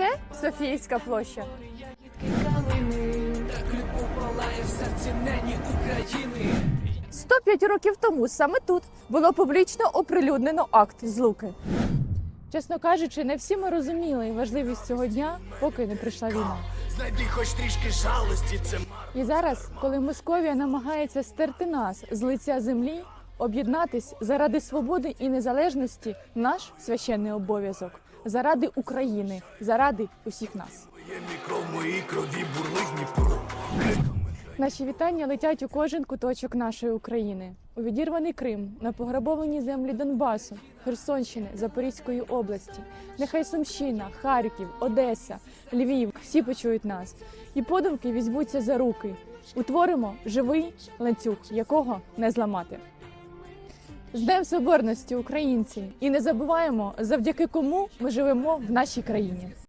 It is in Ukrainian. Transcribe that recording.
Це Софійська площа. України. 105 років тому саме тут було публічно оприлюднено акт злуки. Чесно кажучи, не всі ми розуміли важливість цього дня, поки не прийшла війна. Знайди хоч трішки жалості, це І зараз, коли Московія намагається стерти нас з лиця землі, об'єднатись заради свободи і незалежності наш священний обов'язок, заради України, заради усіх нас. Наші вітання летять у кожен куточок нашої України. У відірваний Крим, на пограбовані землі Донбасу, Херсонщини, Запорізької області. Нехай Сумщина, Харків, Одеса, Львів всі почують нас. І подумки візьмуться за руки. Утворимо живий ланцюг, якого не зламати. З Днем Соборності, українці! І не забуваємо, завдяки кому ми живемо в нашій країні.